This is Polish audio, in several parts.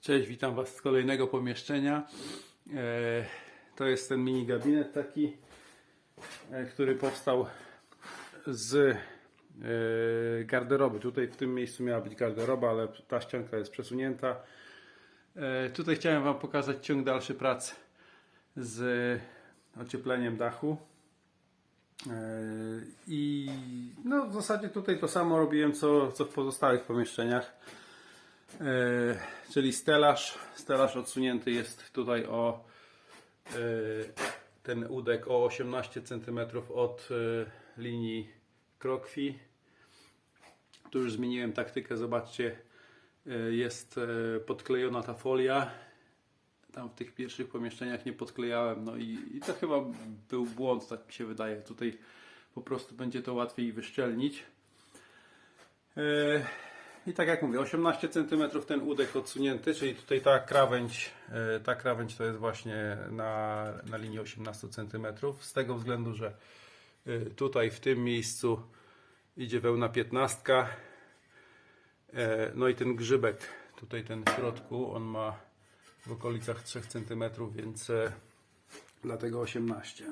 Cześć, witam Was z kolejnego pomieszczenia. E, To jest ten mini gabinet taki, e, który powstał z e, garderoby. Tutaj w tym miejscu miała być garderoba, ale ta ścianka jest przesunięta. Tutaj chciałem Wam pokazać ciąg dalszy prac z ociepleniem dachu. I no, w zasadzie tutaj to samo robiłem co, co w pozostałych pomieszczeniach. E, czyli stelaż. Stelaż odsunięty jest tutaj o e, ten udek o 18 cm od e, linii krokwi. Tu już zmieniłem taktykę, zobaczcie, jest podklejona ta folia. Tam w tych pierwszych pomieszczeniach nie podklejałem, no i, i to chyba był błąd, tak mi się wydaje. Tutaj po prostu będzie to łatwiej wyszczelnić. I tak jak mówię, 18 cm ten udek odsunięty, czyli tutaj ta krawędź, e, ta krawędź to jest właśnie na, na linii 18 cm. Z tego względu, że e, tutaj w tym miejscu idzie wełna 15. E, No i ten grzybek, tutaj ten w środku, on ma w okolicach 3 cm, więc dlatego 18.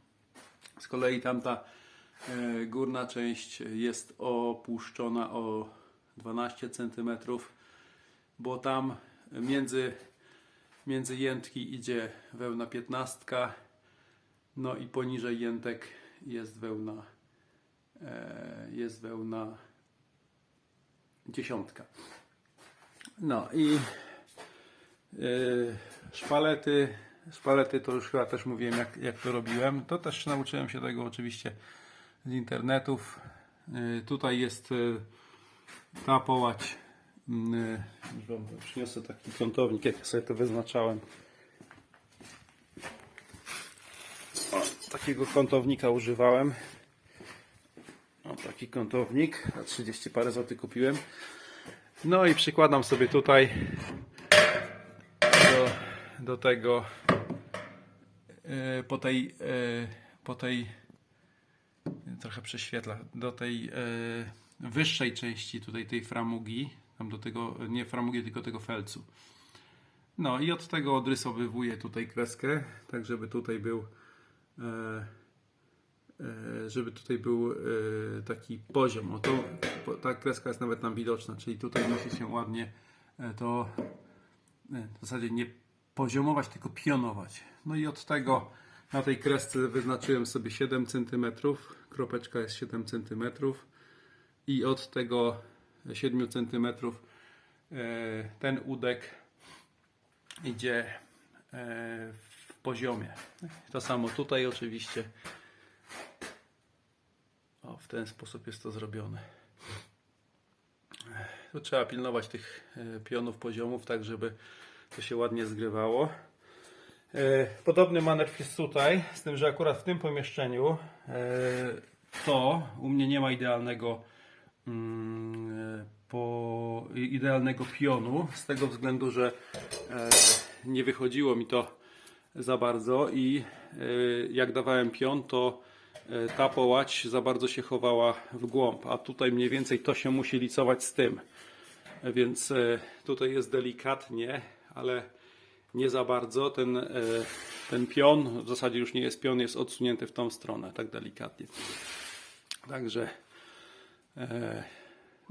Z kolei tamta górna część jest opuszczona o 12 cm, bo tam między, między jętki idzie wełna 15, no i poniżej jętek jest wełna e, jest wełna dziesiątka. No i e, szpalety, szpalety to już chyba też mówiłem jak, jak to robiłem. To też nauczyłem się tego oczywiście z internetów. E, Tutaj jest e, ta połać. mm, Już wam przyniosę taki kątownik, jak ja sobie to wyznaczałem. O, takiego kątownika używałem. O, taki kątownik. Za 30 parę złotych kupiłem. No i przykładam sobie tutaj do, do tego e, po tej e, po tej trochę prześwietla do tej e, wyższej części tutaj tej framugi tam do tego, nie framugi tylko tego felcu. No i od tego odrysowywuję tutaj kreskę tak żeby tutaj był e, e, żeby tutaj był e, taki poziom. O to, ta kreska jest nawet tam widoczna czyli tutaj musi się ładnie to w zasadzie nie poziomować, tylko pionować. No i od tego na tej kresce wyznaczyłem sobie 7 cm, kropeczka jest 7 cm i od tego 7 cm e, ten udek idzie e, w poziomie. To samo tutaj oczywiście. O, w ten sposób jest to zrobione. Tu trzeba pilnować tych e, pionów poziomów, tak żeby to się ładnie zgrywało. Podobny manewr jest tutaj, z tym, że akurat w tym pomieszczeniu to u mnie nie ma idealnego po, idealnego pionu, z tego względu, że e, nie wychodziło mi to za bardzo i e, jak dawałem pion, to e, ta połać za bardzo się chowała w głąb, a tutaj mniej więcej to się musi licować z tym. Więc e, tutaj jest delikatnie, ale nie za bardzo. Ten, e, ten pion, w zasadzie już nie jest pion, jest odsunięty w tą stronę, tak delikatnie. Także e,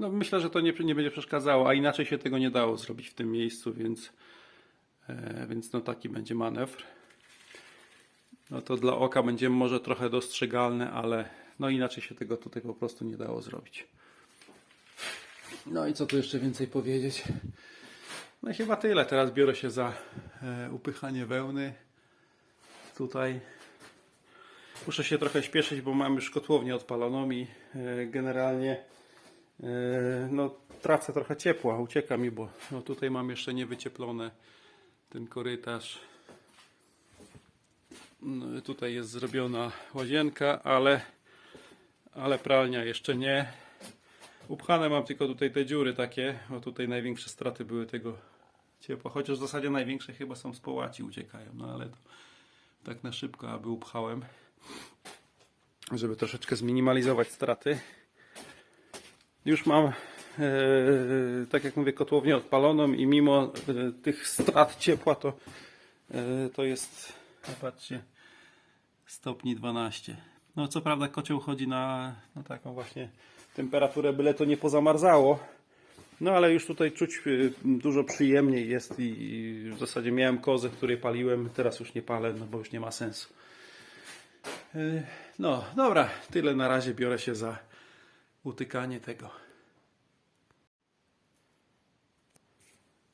no myślę, że to nie, nie będzie przeszkadzało, a inaczej się tego nie dało zrobić w tym miejscu, więc, e, więc no taki będzie manewr. No to dla oka będzie może trochę dostrzegalne, ale no inaczej się tego tutaj po prostu nie dało zrobić. No i co tu jeszcze więcej powiedzieć? No i chyba tyle. Teraz biorę się za e, upychanie wełny. Tutaj muszę się trochę śpieszyć, bo mam już kotłownię odpaloną i e, generalnie e, no, tracę trochę ciepła, ucieka mi, bo no, tutaj mam jeszcze niewycieplone ten korytarz. No, tutaj jest zrobiona łazienka, ale, ale pralnia jeszcze nie. Upchane mam tylko tutaj te dziury takie, bo tutaj największe straty były tego ciepła. Chociaż w zasadzie największe chyba są z połaci uciekają, no ale to tak na szybko, aby upchałem, żeby troszeczkę zminimalizować straty. Już mam e, tak jak mówię, kotłownię odpaloną i mimo e, tych strat ciepła to, e, to jest, zobaczcie, stopni 12. No co prawda kocioł chodzi na, na taką właśnie temperaturę, byle to nie pozamarzało. No ale już tutaj czuć dużo przyjemniej jest i w zasadzie miałem kozę, której paliłem, teraz już nie palę, no bo już nie ma sensu. Y, No dobra, tyle na razie biorę się za utykanie tego.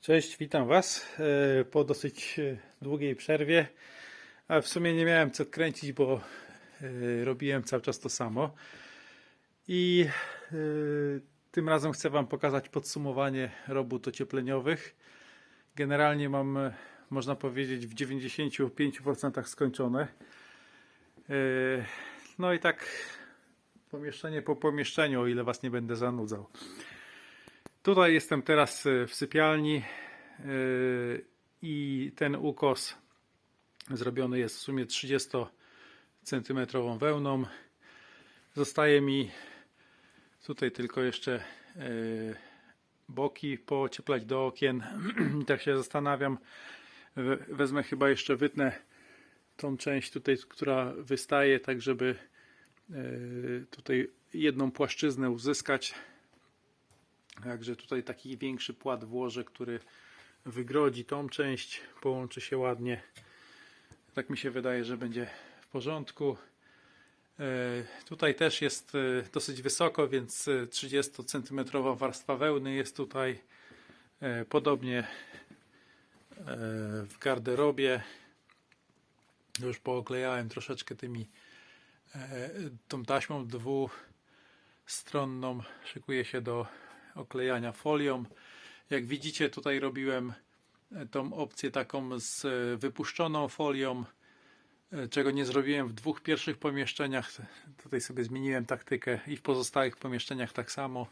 Cześć, witam Was e, po dosyć e, długiej przerwie, ale w sumie nie miałem co kręcić, bo e, robiłem cały czas to samo. I e, tym razem chcę Wam pokazać podsumowanie robót ociepleniowych. Generalnie mam, e, można powiedzieć, w 95% skończone. E, No i tak pomieszczenie po pomieszczeniu, o ile Was nie będę zanudzał. Tutaj jestem teraz e, w sypialni e, i ten ukos zrobiony jest w sumie 30 cm wełną. Zostaje mi tutaj tylko jeszcze e, boki poocieplać do okien. tak się zastanawiam. We- Wezmę chyba jeszcze wytnę tą część tutaj, która wystaje, tak żeby e, tutaj jedną płaszczyznę uzyskać. Także tutaj taki większy płat włożę, który wygrodzi tą część, połączy się ładnie. Tak mi się wydaje, że będzie w porządku. E, Tutaj też jest e, dosyć wysoko, więc e, 30 cm warstwa wełny jest tutaj. Podobnie w garderobie. Już pooklejałem troszeczkę tymi e, tą taśmą dwustronną. Szykuję się do oklejania folią. Jak widzicie, tutaj robiłem e, tą opcję taką z e, wypuszczoną folią, czego nie zrobiłem w dwóch pierwszych pomieszczeniach. Tutaj sobie zmieniłem taktykę i w pozostałych pomieszczeniach tak samo.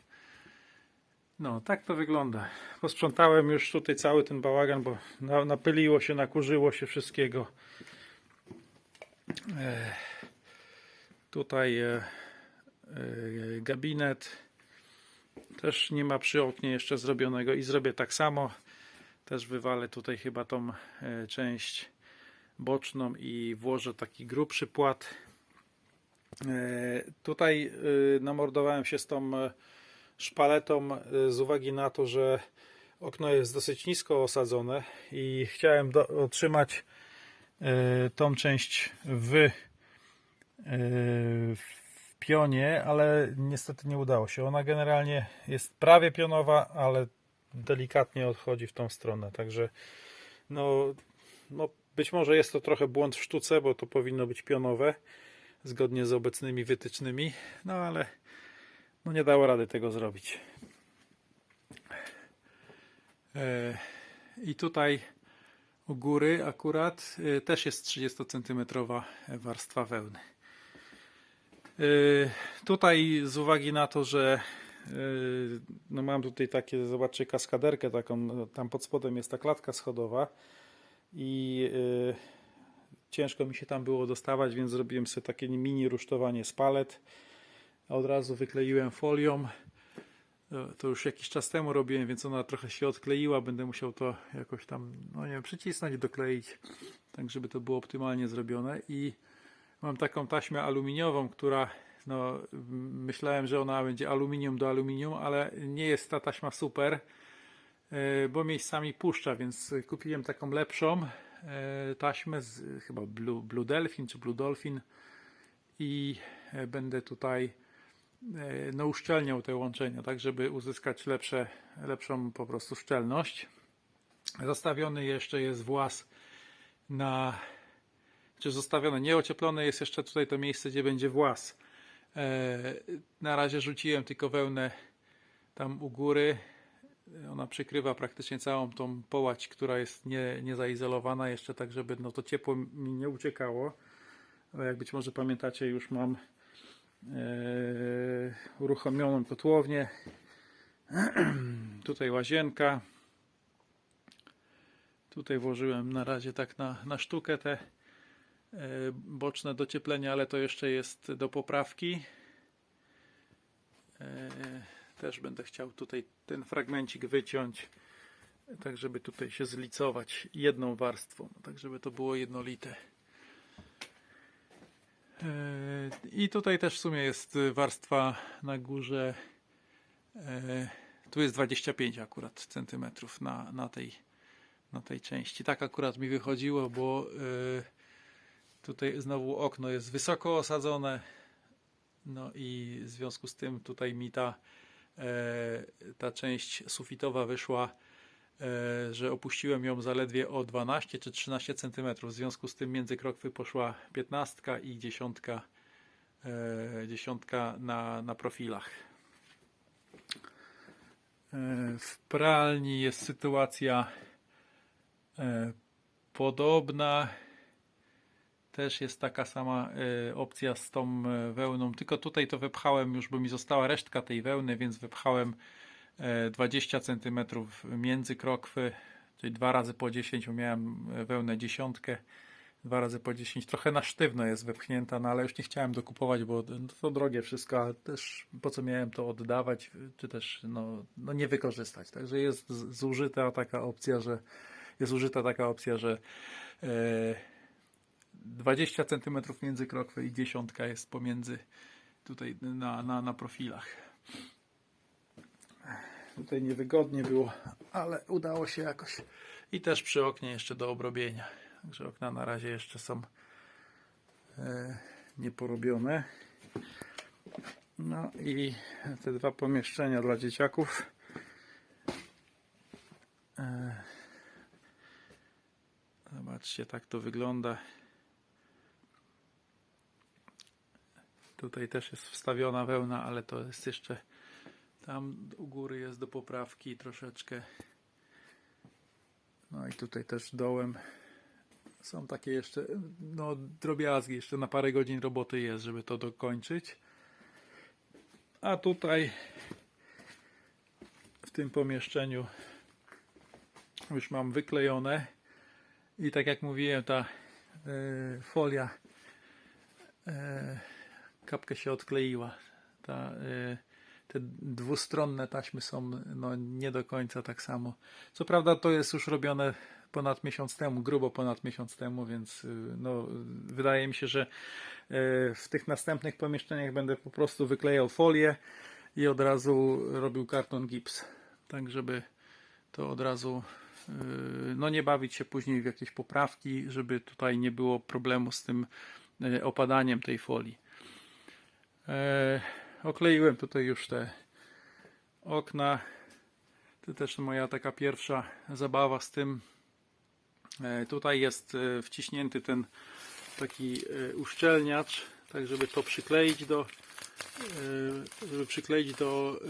No, tak to wygląda. Posprzątałem już tutaj cały ten bałagan, bo na, napyliło się, nakurzyło się wszystkiego. E, tutaj e, e, gabinet. Też nie ma przy oknie jeszcze zrobionego i zrobię tak samo. Też wywalę tutaj chyba tą część boczną i włożę taki grubszy płat. Tutaj namordowałem się z tą szpaletą z uwagi na to, że okno jest dosyć nisko osadzone i chciałem otrzymać tą część w, e, w pionie, ale niestety nie udało się. Ona generalnie jest prawie pionowa, ale delikatnie odchodzi w tą stronę. Także no, no być może jest to trochę błąd w sztuce, bo to powinno być pionowe zgodnie z obecnymi wytycznymi, no ale no nie dało rady tego zrobić. E, I tutaj u góry akurat e, też jest 30 cm warstwa wełny. E, Tutaj z uwagi na to, że e, no mam tutaj takie, zobaczcie, kaskaderkę taką, no, tam pod spodem jest ta klatka schodowa i ciężko mi się tam było dostawać, więc zrobiłem sobie takie mini rusztowanie z palet. Od razu wykleiłem folią. E, To już jakiś czas temu robiłem, więc ona trochę się odkleiła. Będę musiał to jakoś tam, no nie wiem, przycisnąć, dokleić, tak żeby to było optymalnie zrobione. I mam taką taśmę aluminiową, która no, myślałem, że ona będzie aluminium do aluminium, ale nie jest ta taśma super, e, bo miejscami puszcza, więc kupiłem taką lepszą e, taśmę z chyba Blue, Blue Delphin czy Blue Dolphin i będę tutaj no, uszczelniał te łączenia, tak żeby uzyskać lepsze, lepszą po prostu szczelność. Zostawiony jeszcze jest włas na czy zostawione, nieocieplone jest jeszcze tutaj to miejsce, gdzie będzie włas. E, na razie rzuciłem tylko wełnę tam u góry. Ona przykrywa praktycznie całą tą połać, która jest nie, niezaizolowana jeszcze, tak żeby no, to ciepło mi nie uciekało. Jak być może pamiętacie, już mam e, uruchomioną kotłownię. Tutaj łazienka. Tutaj włożyłem na razie tak na, na sztukę te e, boczne docieplenie, ale to jeszcze jest do poprawki. E, też będę chciał tutaj ten fragmencik wyciąć, tak żeby tutaj się zlicować jedną warstwą, tak żeby to było jednolite. I tutaj też w sumie jest warstwa na górze. e, Tu jest 25 akurat centymetrów na, na, tej, na tej części. Tak akurat mi wychodziło, bo e, tutaj znowu okno jest wysoko osadzone. No i w związku z tym tutaj mi ta, e, ta część sufitowa wyszła, e, że opuściłem ją zaledwie o 12 czy 13 cm. W związku z tym między krokwy poszła 15 i 10, e, 10 na, na profilach. E, W pralni jest sytuacja e, podobna. Też jest taka sama opcja z tą wełną, tylko tutaj to wypchałem już, bo mi została resztka tej wełny, więc wypchałem e, 20 cm między krokwy, czyli dwa razy po 10 miałem wełnę dziesiątkę, dwa razy po 10, trochę na sztywno jest wypchnięta, no ale już nie chciałem dokupować, bo no, to drogie wszystko, a też po co miałem to oddawać, czy też no, no nie wykorzystać. Także jest zużyta taka opcja, że jest użyta taka opcja, że e, 20 cm między krokwy i dziesiątka jest pomiędzy tutaj na, na, na profilach. Tutaj niewygodnie było, ale udało się jakoś. I też przy oknie jeszcze do obrobienia. Także okna na razie jeszcze są e, nieporobione. No i te dwa pomieszczenia dla dzieciaków. E, zobaczcie, tak to wygląda. Tutaj też jest wstawiona wełna, ale to jest jeszcze tam u góry jest do poprawki troszeczkę. No i tutaj też dołem są takie jeszcze no, drobiazgi, jeszcze na parę godzin roboty jest, żeby to dokończyć. A tutaj w tym pomieszczeniu już mam wyklejone i tak jak mówiłem, ta e, folia e, kapkę się odkleiła. Ta, e, te dwustronne taśmy są no, nie do końca tak samo. Co prawda to jest już robione ponad miesiąc temu, grubo ponad miesiąc temu, więc y, no, wydaje mi się, że e, w tych następnych pomieszczeniach będę po prostu wyklejał folię i od razu robił karton gips, tak żeby to od razu y, no nie bawić się później w jakieś poprawki, żeby tutaj nie było problemu z tym y, opadaniem tej folii. Okleiłem tutaj już te okna. To też moja taka pierwsza zabawa z tym. E, tutaj jest e, wciśnięty ten taki e, uszczelniacz, tak żeby to przykleić do żeby przykleić do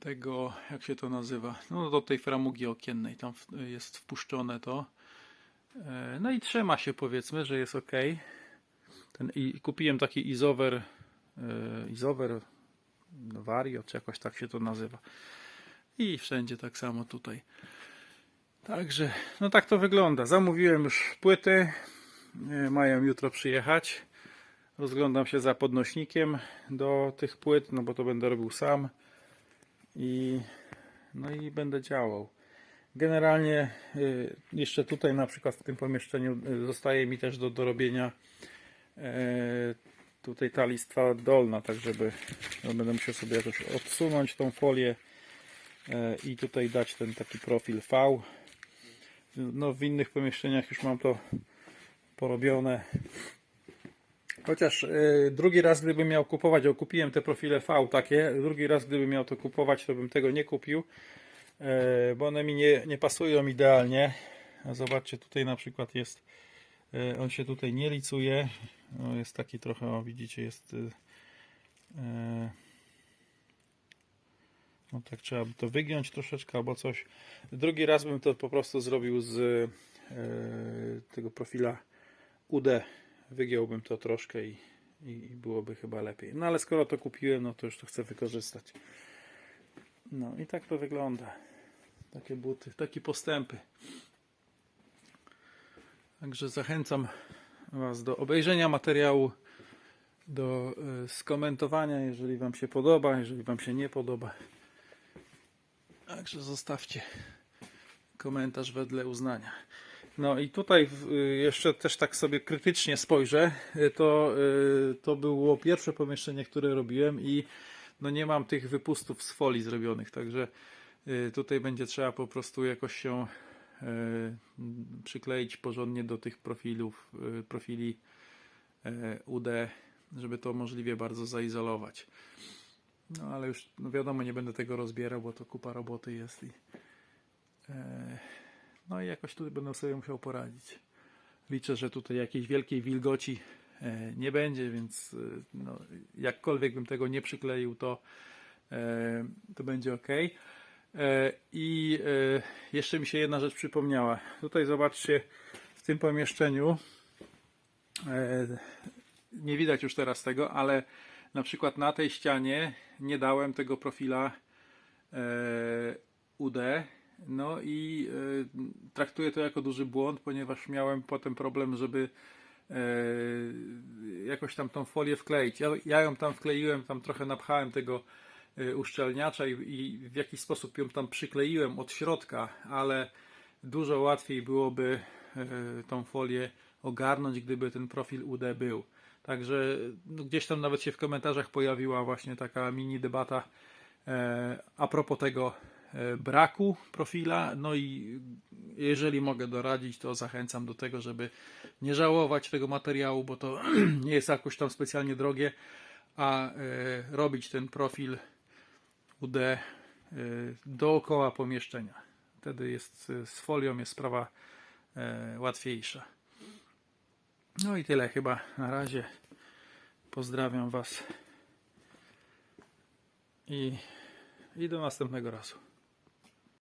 tego, jak się to nazywa, no do tej framugi okiennej, tam jest wpuszczone to. No i trzyma się powiedzmy, że jest ok. Ten, i kupiłem taki izower, izower no, Vario, czy jakoś tak się to nazywa. I wszędzie tak samo tutaj. Także, no tak to wygląda. Zamówiłem już płyty. Mają jutro przyjechać. Rozglądam się za podnośnikiem do tych płyt, no bo to będę robił sam. I no i będę działał. Generalnie y, jeszcze tutaj na przykład w tym pomieszczeniu y, zostaje mi też do dorobienia tutaj ta listwa dolna, tak żeby no będę musiał sobie jakoś odsunąć tą folię e, i tutaj dać ten taki profil V. No w innych pomieszczeniach już mam to porobione. Chociaż e, drugi raz gdybym miał kupować, o kupiłem te profile V takie, drugi raz gdybym miał to kupować, to bym tego nie kupił, e, bo one mi nie, nie pasują idealnie. A zobaczcie, tutaj na przykład jest, on się tutaj nie licuje, no jest taki trochę, o widzicie, jest e, e, no tak trzeba by to wygiąć troszeczkę albo coś. Drugi raz bym to po prostu zrobił z e, tego profila UD. Wygiąłbym to troszkę i, i, i byłoby chyba lepiej. No ale skoro to kupiłem, no to już to chcę wykorzystać. No i tak to wygląda. Takie buty, takie postępy. Także zachęcam Was do obejrzenia materiału do e, skomentowania, jeżeli Wam się podoba, jeżeli Wam się nie podoba. Także zostawcie komentarz wedle uznania. No i tutaj y, jeszcze też tak sobie krytycznie spojrzę, y, to, to było pierwsze pomieszczenie, które robiłem i no nie mam tych wypustów z folii zrobionych, także tutaj będzie trzeba po prostu jakoś się przykleić porządnie do tych profilów, y, profili y, UD, żeby to możliwie bardzo zaizolować. No ale już no wiadomo, nie będę tego rozbierał, bo to kupa roboty jest i e, no i jakoś tutaj będę sobie musiał poradzić. Liczę, że tutaj jakiejś wielkiej wilgoci e, nie będzie, więc e, no, jakkolwiek bym tego nie przykleił, to, e, to będzie ok. E, I e, jeszcze mi się jedna rzecz przypomniała. Tutaj zobaczcie, w tym pomieszczeniu e, nie widać już teraz tego, ale na przykład na tej ścianie nie dałem tego profila UD. No i traktuję to jako duży błąd, ponieważ miałem potem problem, żeby jakoś tam tą folię wkleić. Ja, ja ją tam wkleiłem, tam trochę napchałem tego uszczelniacza i, i w jakiś sposób ją tam przykleiłem od środka, ale dużo łatwiej byłoby e, tą folię ogarnąć, gdyby ten profil UD był. Także no, gdzieś tam nawet się w komentarzach pojawiła właśnie taka mini debata e, a propos tego e, braku profila. No i jeżeli mogę doradzić, to zachęcam do tego, żeby nie żałować tego materiału, bo to nie jest jakoś tam specjalnie drogie, a e, robić ten profil UD e, dookoła pomieszczenia. Wtedy jest e, z folią jest sprawa e, łatwiejsza. No i tyle chyba na razie. Pozdrawiam Was i, i do następnego razu.